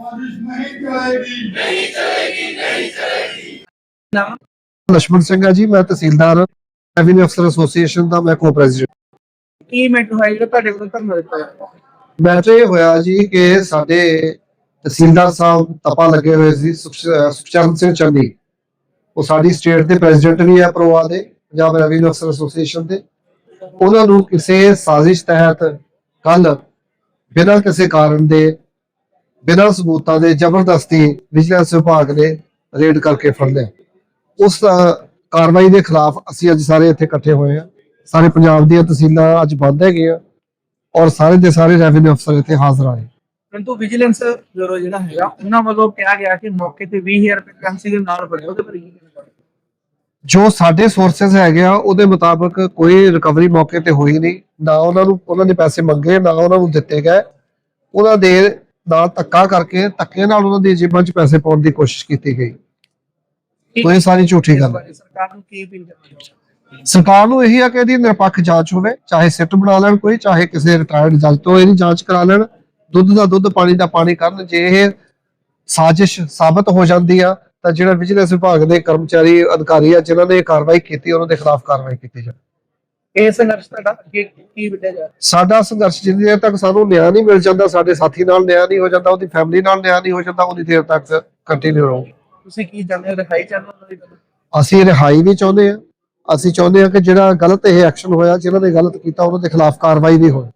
बारिश ਸਿੰਘ ਜੀ ਮੈਂ ਤਹਿਸੀਲਦਾਰ ਰੈਵਨਿਊ ਅਫਸਰ ਐਸੋਸੀਏਸ਼ਨ ਦਾ ਮੈਂ ਕੋ ਪ੍ਰੈਜ਼ੀਡੈਂਟ ਕੀ ਮੈਟਰ ਤੁਹਾਡੇ ਕੋਲ ਧਰਨਾ ਦਿੱਤਾ ਮੈਟਰ ਇਹ ਹੋਇਆ ਜੀ ਕਿ ਸਾਡੇ ਤਹਿਸੀਲਦਾਰ ਸਾਹਿਬ ਤਪਾ ਲੱਗੇ ਹੋਏ ਸੀ ਸੁਖਚਰਨ ਸਿੰਘ ਚੰਨੀ। ਉਹ ਸਾਡੀ ਸਟੇਟ ਦੇ ਪ੍ਰੈਜ਼ੀਡੈਂਟ ਵੀ ਆ ਪ੍ਰੋਆ ਦੇ ਪੰਜਾਬ ਰੈਵਨਿਊ ਅਫਸਰ ਐਸੋਸੀਏਸ਼ਨ ਦੇ। ਉਹਨਾਂ ਨੂੰ ਕਿਸੇ ਸਾਜ਼ਿਸ਼ ਤਹਿਤ ਕੱਲ ਬਿਨਾਂ ਕਿਸੇ ਕਾਰਨ ਦੇ ਬਿਨਾਂ ਸਬੂਤਾਂ ਦੇ ਜ਼ਬਰਦਸਤੀ ਵਿਜੀਲੈਂਸ ਵਿਭਾਗ ਨੇ ਰੇਡ ਕਰਕੇ ਫੜ ਲਿਆ। ਉਸ ਕਾਰਵਾਈ ਦੇ ਖਿਲਾਫ ਅਸੀਂ ਅੱਜ ਸਾਰੇ ਇੱਥੇ ਇਕੱਠੇ ਹੋਏ ਆ ਸਾਰੇ ਪੰਜਾਬ ਦੀਆਂ ਤਹਿਸੀਲਾਂ ਅੱਜ ਬੰਦ ਹੈਗੀਆਂ ਔਰ ਸਾਰੇ ਦੇ ਸਾਰੇ ਰੈਵਨਿਊ ਅਫਸਰ ਇੱਥੇ ਹਾਜ਼ਰ ਆਏ। ਪਰੰਤੂ ਵਿਜੀਲੈਂਸ ਬਿਊਰੋ ਜਿਹੜਾ ਹੈਗਾ ਉਹਨਾਂ ਵੱਲੋਂ ਕਿਹਾ ਗਿਆ ਕਿ ਮੌਕੇ ਤੇ 20000 ਰੁਪਏ ਕਰੰਸੀ ਦੇ ਨਾਲ ਬਣੇ ਉਹਦੇ ਪਰ ਕੀ? ਜੋ ਸਾਡੇ ਸੋਰਸਸ ਹੈਗੇ ਆ ਉਹਦੇ ਮੁਤਾਬਕ ਕੋਈ ਰਿਕਵਰੀ ਮੌਕੇ ਤੇ ਹੋਈ ਨਹੀਂ। ਨਾ ਉਹਨਾਂ ਨੂੰ ਉਹਨਾਂ ਨੇ ਪੈਸੇ ਮੰਗੇ ਨਾ ਉਹਨਾਂ ਨੂੰ ਦਿੱਤੇ ਗਏ। ਉਹਨਾਂ ਦੇ ਨਾਲ ਧੱਕਾ ਕਰਕੇ ਧੱਕੇ ਨਾਲ ਉਹਨਾਂ ਦੀ ਜੇਬਾਂ 'ਚ ਪੈਸੇ ਪਾਉਣ ਦੀ ਕੋਸ਼ਿਸ਼ ਕੀਤੀ ਗਈ। ਕੋਈ ਸਾਰੀ ਝੂਠੀ ਗੱਲ। ਹੈ ਸਰਕਾਰ ਨੂੰ ਕੀ ਅਪੀਲ ਕਰਨਾ ਸਰਕਾਰ ਨੂੰ ਇਹੀ ਆ ਕਿ ਇਹਦੀ ਨਿਰਪੱਖ ਜਾਂਚ ਹੋਵੇ ਚਾਹੇ ਸਿੱਟ ਬਣਾ ਲੈਣ ਕੋਈ ਚਾਹੇ ਕਿਸੇ ਰਿਟਾਇਰਡ ਜੱਜ ਤੋਂ ਇਹਦੀ ਜਾਂਚ ਕਰਾ ਲੈਣ। ਦੁੱਧ ਦਾ ਦੁੱਧ ਪਾਣੀ ਦਾ ਪਾਣੀ ਕਰਨ ਜੇ ਇਹ ਸਾਜ਼ਿਸ਼ ਸਾਬਤ ਹੋ ਜਾਂਦੀ ਆ ਤਾਂ ਜਿਹੜਾ ਵਿਜੀਲੈਂਸ ਵਿਭਾਗ ਦੇ ਕਰਮਚਾਰੀ ਅਧਿਕਾਰੀ ਆ ਜਿਨ੍ਹਾਂ ਨੇ ਇਹ ਕਾਰਵਾਈ ਕੀਤੀ ਉਹਨਾਂ ਦੇ ਖਿਲਾਫ ਕਾਰਵਾਈ ਕੀਤੀ ਜਾਵੇ। ਇਹ ਸੰਘਰਸ਼ ਤੁਹਾਡਾ ਅੱਗੇ ਕੀ ਵਧਿਆ ਜਾ ਸਾਡਾ ਸੰਘਰਸ਼ ਜਿੰਨੀ ਦੇਰ ਤੱਕ ਸਾਨੂੰ ਨਿਆਂ ਨਹੀਂ ਮਿਲ ਜਾਂਦਾ ਸਾਡੇ ਸਾਥੀ ਨਾਲ ਨਿਆਂ ਨਹੀਂ ਹੋ ਜਾਂਦਾ ਉਹਦੀ ਫੈਮਿਲੀ ਨਾਲ ਨਿਆਂ ਨਹੀਂ ਹੋ ਜਾਂਦਾ ਉਨੀ ਦੇਰ ਤੱਕ ਕੰਟੀਨਿਊ ਰਹੂ। ਤੁਸੀਂ ਕੀ ਚਾਹੁੰਦੇ ਹੋ? ਦਿਖਾਈ ਚੈਨਲ ਅਸੀਂ ਰਿਹਾਈ ਵੀ ਚਾਹੁੰਦੇ ਆ ਅਸੀਂ ਚਾਹੁੰਦੇ ਆ ਕਿ ਜਿਹੜਾ ਗਲਤ ਇਹ ਐਕਸ਼ਨ ਹੋਇਆ ਜਿਨ੍ਹਾਂ ਨੇ ਗਲਤ ਕੀਤਾ ਉਹਨਾਂ ਦੇ ਖਿਲਾਫ ਕਾਰਵਾਈ ਵੀ ਹੋਵੇ।